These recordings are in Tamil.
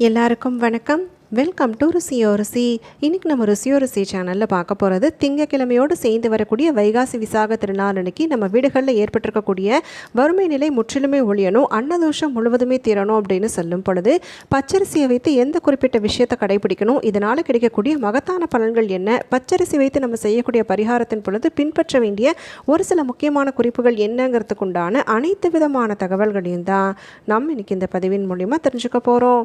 எல்லாருக்கும் வணக்கம். வெல்கம் டு ருசியோ ருசி. இன்னைக்கு நம்ம ருசியோ ருசி சேனலில் பார்க்க போகிறது திங்கக்கிழமையோடு சேர்ந்து வரக்கூடிய வைகாசி விசாக திருநாள் அன்னைக்கு நம்ம வீடுகளில் ஏற்பட்டிருக்கக்கூடிய வறுமை நிலை முற்றிலுமே ஒழியணும் அன்னதோஷம் முழுவதுமே தீரணும் அப்படின்னு சொல்லும் பொழுது பச்சரிசியை வைத்து எந்த குறிப்பிட்ட விஷயத்தை கடைபிடிக்கணும் இதனால் கிடைக்கக்கூடிய மகத்தான பலன்கள் என்ன பச்சரிசி வைத்து நம்ம செய்யக்கூடிய பரிகாரத்தின் பொழுது பின்பற்ற வேண்டிய ஒரு சில முக்கியமான குறிப்புகள் என்னங்கிறதுக்கு உண்டான அனைத்து விதமான தகவல்களையும் தான் நம்ம இன்னைக்கு இந்த பதிவின் மூலிமா தெரிஞ்சுக்க போகிறோம்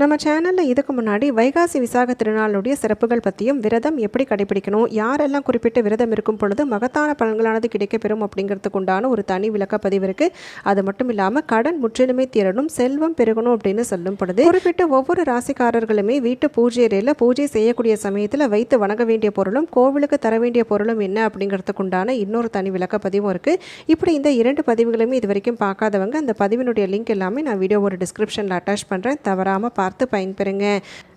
நம்ம சேனலில் இதுக்கு முன்னாடி வைகாசி விசாக திருநாளுடைய சிறப்புகள் பற்றியும் விரதம் எப்படி கடைபிடிக்கணும் யாரெல்லாம் குறிப்பிட்ட விரதம் இருக்கும் பொழுது மகத்தான பலன்களானது கிடைக்கப்பெறும் அப்படிங்கிறதுக்கு உண்டான ஒரு தனி விளக்கப்பதிவு இருக்குது அது மட்டும் இல்லாமல் கடன் முற்றிலுமே தீரணும் செல்வம் பெருகணும் அப்படின்னு சொல்லும் பொழுது குறிப்பிட்ட ஒவ்வொரு ராசிக்காரர்களுமே வீட்டு பூஜை அறையில் பூஜை செய்யக்கூடிய சமயத்தில் வைத்து வணங்க வேண்டிய பொருளும் கோவிலுக்கு தர வேண்டிய பொருளும் என்ன அப்படிங்கிறதுக்கு உண்டான இன்னொரு தனி விளக்கப்பதிவும் இருக்குது இப்படி இந்த இரண்டு பதிவுகளுமே இது வரைக்கும் பார்க்காதவங்க அந்த பதிவினுடைய லிங்க் எல்லாமே நான் வீடியோ ஒரு டிஸ்கிரிப்ஷனில் அட்டாச் பண்ணுறேன் தவறாமல் பார்த்து பார்த்து பயன்பெறுங்க.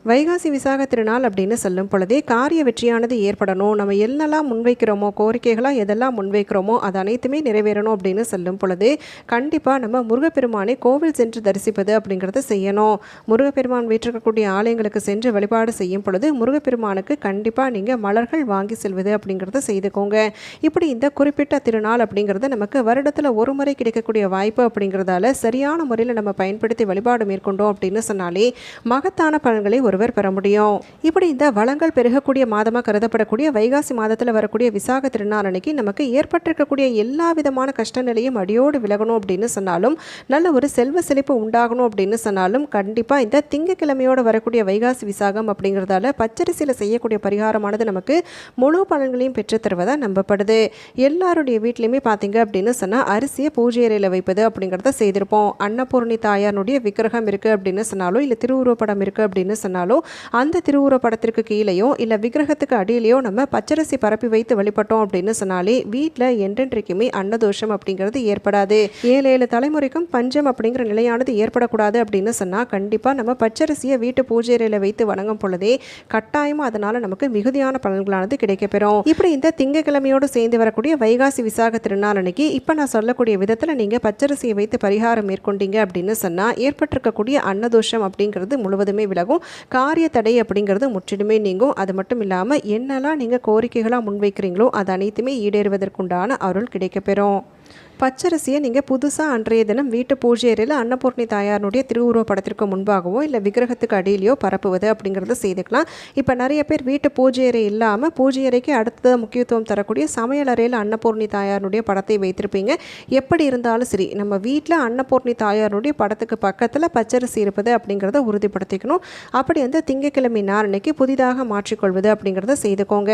வைகாசி விசாக திருநாள் அப்படின்னு சொல்லும் பொழுதே காரிய வெற்றியானது ஏற்படணும். நம்ம என்னெல்லாம் முன்வைக்கிறோமோ கோரிக்கைகளாக எதெல்லாம் முன்வைக்கிறோமோ அது அனைத்துமே நிறைவேறணும் அப்படின்னு சொல்லும் பொழுது கண்டிப்பாக நம்ம முருகப்பெருமானை கோவில் சென்று தரிசிப்பது அப்படிங்கிறத செய்யணும். முருகப்பெருமான் வீற்றிருக்கக்கூடிய ஆலயங்களுக்கு சென்று வழிபாடு செய்யும் பொழுது முருகப்பெருமானுக்கு கண்டிப்பாக நீங்கள் மலர்கள் வாங்கி செல்வது அப்படிங்கிறத செய்துக்கோங்க. இப்படி இந்த குறிப்பிட்ட திருநாள் அப்படிங்கிறது நமக்கு வருடத்தில் ஒரு முறை கிடைக்கக்கூடிய வாய்ப்பு அப்படிங்கிறதால சரியான முறையில் நம்ம பயன்படுத்தி வழிபாடு மேற்கொண்டோம் அப்படின்னு சொன்னாலே மகத்தான பலன்களை ஒரு ஒருவர் பெற முடியும். இப்படி இந்த வளங்கள் பெருகக்கூடிய மாதமாக கருதப்படக்கூடிய வைகாசி மாதத்தில் வரக்கூடிய விசாக திருநாள் அன்னைக்கு நமக்கு ஏற்பட்டிருக்கக்கூடிய எல்லா விதமான கஷ்ட நிலையும் அடியோடு விலகணும் அப்படின்னு சொன்னாலும் நல்ல ஒரு செல்வ செழிப்பு உண்டாகணும் அப்படின்னு சொன்னாலும் கண்டிப்பாக இந்த திங்கக்கிழமையோடு வரக்கூடிய வைகாசி விசாகம் அப்படிங்கிறதால பச்சரிசியில் செய்யக்கூடிய பரிகாரமானது நமக்கு முழு பலன்களையும் பெற்றுத்தருவதாக நம்பப்படுது. எல்லாருடைய வீட்லேயுமே பார்த்தீங்க அப்படின்னு சொன்னால் அரிசியை பூஜை அறையில் வைப்பது அப்படிங்கிறத செய்திருப்போம். அன்னபூர்ணி தாயாருடைய விக்கிரகம் இருக்குது அப்படின்னு சொன்னாலும் இல்லை திருவுருவப்படம் இருக்குது அப்படின்னு சொன்னாலும் அந்த திருவுருவப்படத்திற்கு கீழேயோ இல்லை விக்கிரகத்துக்கு அடியிலையோ நம்ம பச்சரிசி பரப்பி வைத்து வழிபட்டோம் அப்படின்னு சொன்னாலே வீட்டில் என்றென்றைக்குமே அன்னதோஷம் அப்படிங்கிறது ஏற்படாது. ஏழு ஏழு தலைமுறைக்கும் பஞ்சம் அப்படிங்கிற நிலையானது ஏற்படக்கூடாது அப்படின்னு சொன்னால் கண்டிப்பாக நம்ம பச்சரிசியை வீட்டு பூஜை அறையில் வைத்து வணங்கும் பொழுதே கட்டாயமாக அதனால் நமக்கு மிகுதியான பலன்களானது கிடைக்கப்பெறும். இப்படி இந்த திங்கக்கிழமையோடு சேர்ந்து வரக்கூடிய வைகாசி விசாக திருநாள் அன்னைக்கு இப்போ நான் சொல்லக்கூடிய விதத்தில் நீங்கள் பச்சரிசியை வைத்து பரிகாரம் மேற்கொண்டீங்க அப்படின்னு சொன்னால் ஏற்பட்டிருக்கக்கூடிய அன்னதோஷம் அப்படிங்கிறது முழுவதுமே விலகும். காரிய தடை அப்படிங்கிறது முற்றிலுமே நீங்கும். அது மட்டும் இல்லாமல் என்னெல்லாம் நீங்கள் கோரிக்கைகளாக முன்வைக்கிறீங்களோ அது அனைத்துமே ஈடேறுவதற்குண்டான அருள் கிடைக்கப்பெறும். பச்சரிசியை நீங்கள் புதுசாக அன்றைய தினம் வீட்டு பூஜை அறையில் அன்னபூர்ணி தாயாருடைய திருவுருவ படத்திற்கு முன்பாகவோ இல்லை விக்கிரகத்துக்கு அடியிலையோ பரப்புவது அப்படிங்கிறத செய்துக்கலாம். இப்போ நிறைய பேர் வீட்டு பூஜை அறை இல்லாமல் பூஜை அறைக்கு அடுத்த முக்கியத்துவம் தரக்கூடிய சமையல் அறையில் அன்னபூர்ணி தாயாருடைய படத்தை வைத்திருப்பீங்க. எப்படி இருந்தாலும் சரி நம்ம வீட்டில் அன்னபூர்ணி தாயாருடைய படத்துக்கு பக்கத்தில் பச்சரிசி இருப்பது அப்படிங்கிறத உறுதிப்படுத்திக்கணும். அப்படி வந்து திங்கக்கிழமை நாள் அன்னைக்கு புதிதாக மாற்றிக்கொள்வது அப்படிங்கிறத செய்துக்கோங்க.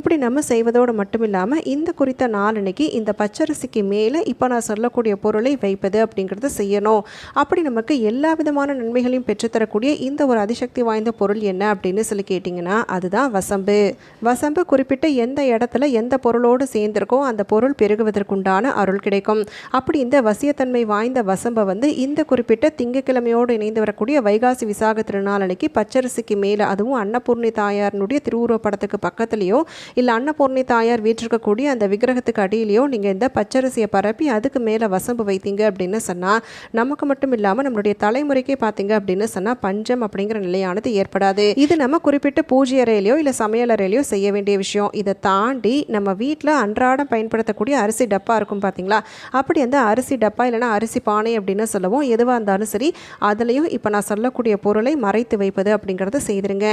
இப்படி நம்ம செய்வதோடு மட்டும் இல்லாமல் இந்த குறித்த நாளன்னைக்கு இந்த பச்சரிசிக்கு மே இப்போ நான் சொல்லக்கூடிய பொருளை வைப்பது அப்படிங்கிறத செய்யணும். அப்படி நமக்கு எல்லா விதமான நன்மைகளையும் பெற்றுத்தரக்கூடிய இந்த ஒரு அதிசக்தி வாய்ந்த பொருள் என்ன அப்படின்னு சொல்லி கேட்டிங்கன்னா அதுதான் வசம்பு. வசம்பு குறிப்பிட்ட எந்த இடத்துல எந்த பொருளோடு சேர்ந்திருக்கோ அந்த பொருள் பெருகுவதற்குண்டான அருள் கிடைக்கும். அப்படி இந்த வசியத்தன்மை வாய்ந்த வசம்பை வந்து இந்த குறிப்பிட்ட திங்கக்கிழமையோடு இணைந்து வரக்கூடிய வைகாசி விசாக திருநாள் பச்சரிசிக்கு மேலே அதுவும் அன்னபூர்ணி தாயாரினுடைய திருவுருவப்படத்துக்கு பக்கத்துலேயோ இல்லை அன்னபூர்ணி தாயார் வீற்றிருக்கக்கூடிய அந்த விக்கிரகத்துக்கு அடியிலையோ நீங்கள் இந்த பச்சரிசியை பரப்பி அதுக்கு மேலே வசம்பு வைத்தீங்க அப்படின்னு சொன்னால் நமக்கு மட்டும் இல்லாமல் நம்மளுடைய தலைமுறைக்கே பார்த்தீங்க அப்படின்னு சொன்னால் பஞ்சம் அப்படிங்கிற நிலையானது ஏற்படாது. இது நம்ம குறிப்பிட்ட பூஜை அறையிலையோ இல்லை சமையல் அறையிலையோ செய்ய வேண்டிய விஷயம். இதை தாண்டி நம்ம வீட்டில் அன்றாடம் பயன்படுத்தக்கூடிய அரிசி டப்பா இருக்கும் பார்த்தீங்களா அப்படி அந்த அரிசி டப்பா இல்லைனா அரிசி பானை அப்படின்னு சொல்லவும் எதுவாக இருந்தாலும் சரி அதுலேயும் இப்போ நான் சொல்லக்கூடிய பொருளை மறைத்து வைப்பது அப்படிங்கிறத செய்திருங்க.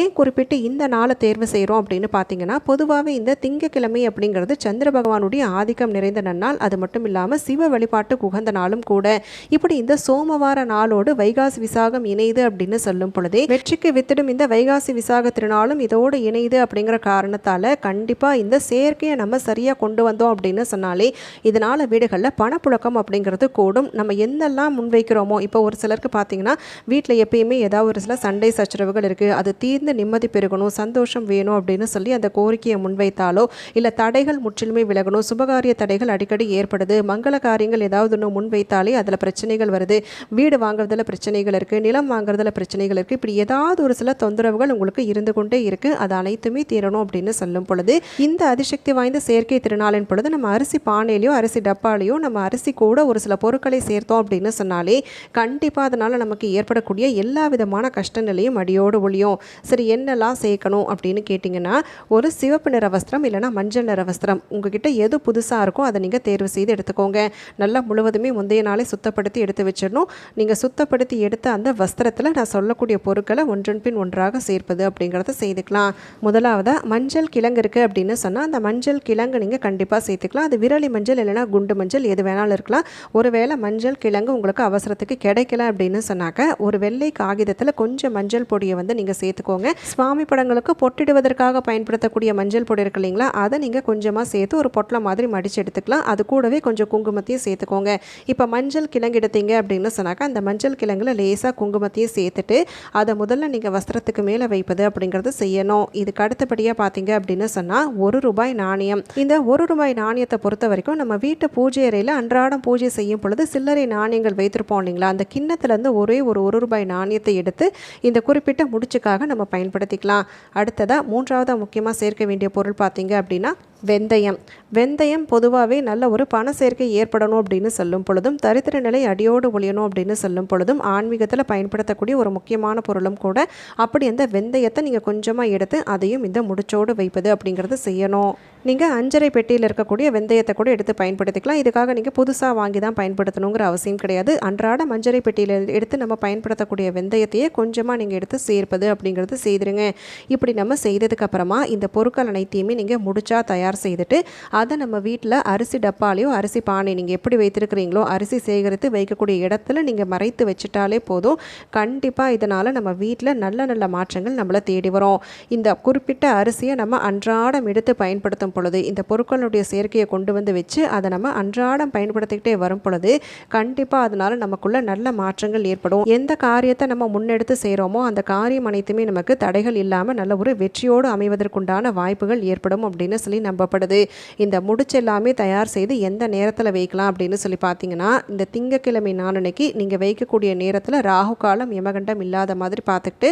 ஏன் குறிப்பிட்டு இந்த நாளை தேர்வு செய்கிறோம் அப்படின்னு பார்த்தீங்கன்னா பொதுவாகவே இந்த திங்கக்கிழமை அப்படிங்கிறது சந்திர பகவானுடைய ஆதிக்கம் நிறைந்த நன்னா நன்னாள் அது மட்டும் இல்லாமல் சிவ வழிபாட்டுக்கு உகந்த நாளும் கூட. இப்படி இந்த சோமவார நாளோடு வைகாசி விசாகம் இணையுது அப்படின்னு சொல்லும் பொழுதே வெற்றிக்கு வித்திடும் இந்த வைகாசி விசாக திருநாளும் இதோடு இணையுது அப்படிங்கிற காரணத்தால் கண்டிப்பாக இந்த செயற்கையை நம்ம சரியாக கொண்டு வந்தோம் அப்படின்னு சொன்னாலே இதனால் வீடுகளில் பணப்புழக்கம் அப்படிங்கிறது கூடும். நம்ம என்னெல்லாம் முன்வைக்கிறோமோ இப்போ ஒரு சிலருக்கு பார்த்தீங்கன்னா வீட்டில் எப்பயுமே ஏதாவது ஒரு சில சண்டை சச்சரவுகள் இருக்குது அது தீர்ந்து நிம்மதி பெருகணும் சந்தோஷம் வேணும் அப்படின்னு சொல்லி அந்த கோரிக்கையை முன்வைத்தாலோ இல்லை தடைகள் முற்றிலுமே விலகணும் சுபகாரிய தடைகள் அடிக்கடி தடை ஏற்படுது. மங்கள காரியங்கள் ஏதாவது ஒன்று முன் வைத்தாலே அதில் பிரச்சனைகள் வருது. வீடு வாங்குறதுல பிரச்சனைகள் இருக்குது நிலம் வாங்குறதுல பிரச்சனைகள் இருக்குது இப்படி ஏதாவது ஒரு சில தொந்தரவுகள் உங்களுக்கு இருந்து கொண்டே இருக்குது அது அனைத்துமே தீரணும் அப்படின்னு சொல்லும் பொழுது இந்த அதிசக்தி வாய்ந்த செயற்கை திருநாளின் பொழுது நம்ம அரிசி பானையிலையோ அரிசி டப்பாலையோ நம்ம அரிசி கூட ஒரு சில பொருட்களை சேர்த்தோம் அப்படின்னு சொன்னாலே கண்டிப்பாக அதனால் நமக்கு ஏற்படக்கூடிய எல்லா விதமான கஷ்ட நிலையும் அடியோடு ஒழியும். சரி என்னெல்லாம் சேர்க்கணும் அப்படின்னு கேட்டிங்கன்னா ஒரு சிவப்பு நிற வஸ்திரம் இல்லைனா மஞ்சள் நிற வஸ்திரம். உங்ககிட்ட எது புதுசாக இருக்கோ அதை நீங்கள் தேர்வு செய்து எடுத்துக்கோங்க. நல்லா முழுவதுமே முந்தைய நாளே சுத்தப்படுத்தி எடுத்து வச்சிடணும். நீங்கள் சுத்தப்படுத்தி எடுத்த அந்த வஸ்திரத்தில் நான் சொல்லக்கூடிய பொருட்களை ஒன்றன் பின் ஒன்றாக சேர்ப்பது அப்படிங்கிறத செய்துக்கலாம். முதலாவதாக மஞ்சள் கிழங்கு இருக்குது அப்படின்னு சொன்னால் அந்த மஞ்சள் கிழங்கு நீங்கள் கண்டிப்பாக சேர்த்துக்கலாம். அது விரலி மஞ்சள் இல்லைனா குண்டு மஞ்சள் எது வேணாலும் இருக்கலாம். ஒருவேளை மஞ்சள் கிழங்கு உங்களுக்கு அவசரத்துக்கு கிடைக்கல அப்படின்னு சொன்னாக்க ஒரு வெள்ளை காகிதத்தில் கொஞ்சம் மஞ்சள் பொடியை வந்து நீங்கள் சேர்த்துக்கோங்க. சுவாமி படங்களுக்கு பொட்டிடுவதற்காக பயன்படுத்தக்கூடிய மஞ்சள் பொடி இருக்கு இல்லைங்களா அதை நீங்கள் கொஞ்சமாக சேர்த்து ஒரு பொட்டலை மாதிரி மடித்து எடுத்துக்கலாம். அது கூடவே கொஞ்சம் குங்குமத்தையும் சேர்த்துக்கோங்க. இப்போ மஞ்சள் கிழங்கு எடுத்தீங்க அப்படின்னு சொன்னாக்கா அந்த மஞ்சள் கிழங்குல லேசாக குங்குமத்தையும் சேர்த்துட்டு அதை முதல்ல நீங்கள் வஸ்திரத்துக்கு மேலே வைப்பது அப்படிங்கிறது செய்யணும். இதுக்கு அடுத்தபடியாக பார்த்தீங்க அப்படின்னு சொன்னால் ஒரு ரூபாய் நாணயம். இந்த ஒரு ரூபாய் நாணயத்தை பொறுத்த வரைக்கும் நம்ம வீட்டு பூஜை அறையில் அன்றாடம் பூஜை செய்யும் பொழுது சில்லறை நாணயங்கள் வைத்திருப்போம் இல்லைங்களா? அந்த கிண்ணத்துலேருந்து ஒரே ஒரு ஒரு ரூபாய் நாணயத்தை எடுத்து இந்த குறிப்பிட்ட முடிச்சுக்காக நம்ம பயன்படுத்திக்கலாம். அடுத்ததாக மூன்றாவதாக முக்கியமாக சேர்க்க வேண்டிய பொருள் பார்த்தீங்க அப்படின்னா வெந்தயம். வெந்தயம் பொதுவாகவே நல்ல ஒரு பண சேர்க்கை ஏற்படணும் அப்படின்னு சொல்லும் பொழுதும் தரித்திர நிலை அடியோடு ஒழியணும் அப்படின்னு சொல்லும் பொழுதும் ஆன்மீகத்தில் பயன்படுத்தக்கூடிய ஒரு முக்கியமான பொருளும் கூட அப்படி அந்த வெந்தயத்தை நீங்கள் கொஞ்சமாக எடுத்து அதையும் இந்த முடிச்சோடு வைப்பது அப்படிங்கிறது செய்யணும். நீங்கள் அஞ்சரை பெட்டியில் இருக்கக்கூடிய வெந்தயத்தை கூட எடுத்து பயன்படுத்திக்கலாம். இதுக்காக நீங்கள் புதுசாக வாங்கி தான் பயன்படுத்தணுங்கிற அவசியம் கிடையாது. அன்றாட மஞ்சரை பெட்டியில் எடுத்து நம்ம பயன்படுத்தக்கூடிய வெந்தயத்தையே கொஞ்சமாக நீங்கள் எடுத்து சேர்ப்பது அப்படிங்கிறது செய்திருங்க. இப்படி நம்ம செய்ததுக்கப்புறமா இந்த பொருட்கள் அனைத்தையுமே நீங்கள் முடிச்சா தயார் செய்துட்டு அதை நம்ம வீட்டில் அரிசி டப்பாலையோ அரிசி பானை நீங்கள் எப்படி வைத்திருக்கிறீங்களோ அரிசி சேகரித்து வைக்கக்கூடிய இடத்துல நீங்கள் மறைத்து வச்சுட்டாலே போதும். கண்டிப்பாக இதனால் நம்ம வீட்டில் நல்ல நல்ல மாற்றங்கள் நம்மளை தேடி வரும். இந்த குறிப்பிட்ட அரிசியை நம்ம அன்றாடம் எடுத்து பயன்படுத்தும் பொழுது இந்த பொருட்களுடைய சேர்க்கையை கொண்டு வந்து வச்சு அதை நம்ம அன்றாடம் பயன்படுத்திக்கிட்டே வரும் பொழுது கண்டிப்பாக அதனால் நமக்குள்ள நல்ல மாற்றங்கள் ஏற்படும். எந்த காரியத்தை நம்ம முன்னெடுத்து செய்கிறோமோ அந்த காரியம் அனைத்துமே நமக்கு தடைகள் இல்லாமல் நல்ல ஒரு வெற்றியோடு அமைவதற்குண்டான வாய்ப்புகள் ஏற்படும் அப்படின்னு சொல்லி நம்பப்படுது. இந்த முடிச்சு எல்லாமே தயார் செய்து எந்த நேரத்தில் வைக்கலாம் அப்படின்னு சொல்லி பார்த்தீங்கன்னா இந்த திங்கக்கிழமை நாளன்னைக்கு நீங்கள் வைக்கக்கூடிய நேரத்தில் ராகு காலம் யமகண்டம் இல்லாத மாதிரி பார்த்துக்கிட்டு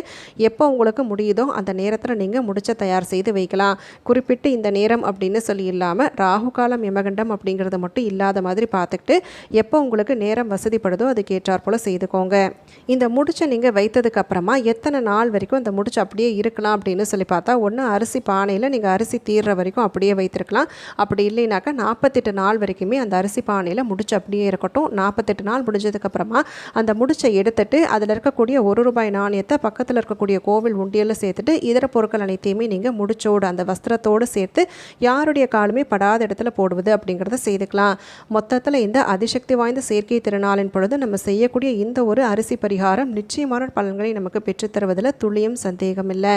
எப்போ உங்களுக்கு முடியுதோ அந்த நேரத்தில் நீங்கள் முடிச்ச தயார் செய்து வைக்கலாம். குறிப்பிட்டு இந்த நேரம் அப்படின்னு சொல்லி இல்லாமல் ராகு காலம் யமகண்டம் அப்படிங்கிறது மட்டும் இல்லாத மாதிரி பார்த்துக்கிட்டு எப்போ உங்களுக்கு நேரம் வசதிப்படுதோ அதுக்கு ஏற்றாற் போல் செய்துக்கோங்க. இந்த முடிச்சை நீங்கள் வைத்ததுக்கு அப்புறமா எத்தனை நாள் வரைக்கும் அந்த முடிச்சு அப்படியே இருக்கலாம் அப்படின்னு சொல்லி பார்த்தா ஒன்று அரிசி பானையில் நீங்கள் அரிசி தீர்ற வரைக்கும் அப்படியே வைத்திருக்கலாம். அப்படி இல்லைனாக்கா நாற்பத்தெட்டு நாள் வரைக்குமே அந்த அரிசி பானையில் முடிச்சு அப்படியே இருக்கட்டும். நாற்பத்தெட்டு நாள் முடிஞ்சதுக்கப்புறமா அந்த முடிச்சை எடுத்துட்டு அதில் இருக்கக்கூடிய ஒரு ரூபாய் நாணயத்தை பக்கத்தில் இருக்கக்கூடிய கோவில் உண்டியலில் சேர்த்துட்டு இதர பொருட்கள் அனைத்தையுமே நீங்கள் முடிச்சோடு அந்த வஸ்திரத்தோடு சேர்த்து யாருடைய காலுமே படாத இடத்துல போடுவது அப்படிங்கிறத செய்துக்கலாம். மொத்தத்தில் இந்த அதிசக்தி வாய்ந்த செயற்கை திருநாளின் பொழுது நம்ம செய்யக்கூடிய இந்த ஒரு அரிசி பரிகாரம் நிச்சயமான பலன்களை நமக்கு பெற்றுத்தருவதில் துளியும் சந்தேகம் இல்லை.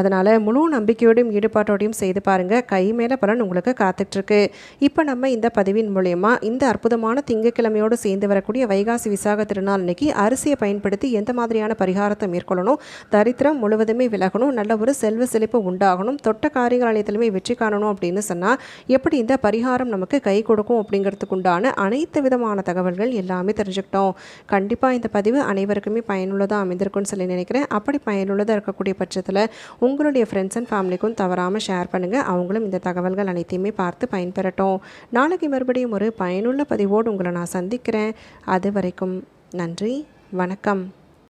அதனால் முழு நம்பிக்கையோடையும் ஈடுபாட்டோடையும் செய்து பாருங்கள் கை மேலே பலன் உங்களுக்கு காத்துட்ருக்கு. இப்போ நம்ம இந்த பதிவின் மூலயமா இந்த அற்புதமான திங்கக்கிழமையோடு சேர்ந்து வரக்கூடிய வைகாசி விசாக திருநாள் அன்னைக்கு அரிசியை பயன்படுத்தி எந்த மாதிரியான பரிகாரத்தை மேற்கொள்ளணும்? தரித்திரம் முழுவதுமே விலகணும். நல்ல ஒரு செல்வ செழிப்பு உண்டாகணும். தொட்ட காரியங்கள் அனைத்திலுமே வெற்றி காணணும் அப்படின்னு சொன்னால் எப்படி இந்த பரிகாரம் நமக்கு கை கொடுக்கும் அப்படிங்கிறதுக்கு உண்டான அனைத்து விதமான தகவல்கள் எல்லாமே தெரிஞ்சுக்கிட்டோம். கண்டிப்பாக இந்த பதிவு அனைவருக்குமே பயனுள்ளதாக அமைந்திருக்கும்னு சொல்லி நினைக்கிறேன். அப்படி பயனுள்ளதாக இருக்கக்கூடிய பட்சத்தில் உங்களுடைய ஃப்ரெண்ட்ஸ் அண்ட் ஃபேமிலிக்கும் தவறாமல் ஷேர் பண்ணுங்கள் அவங்களும் இந்த தகவல்கள் அனைத்தையுமே பார்த்து பயன்பெறட்டும். நாளைக்கு மறுபடியும் ஒரு பயனுள்ள பதிவோடு உங்களை நான் சந்திக்கிறேன். அது வரைக்கும் நன்றி வணக்கம்.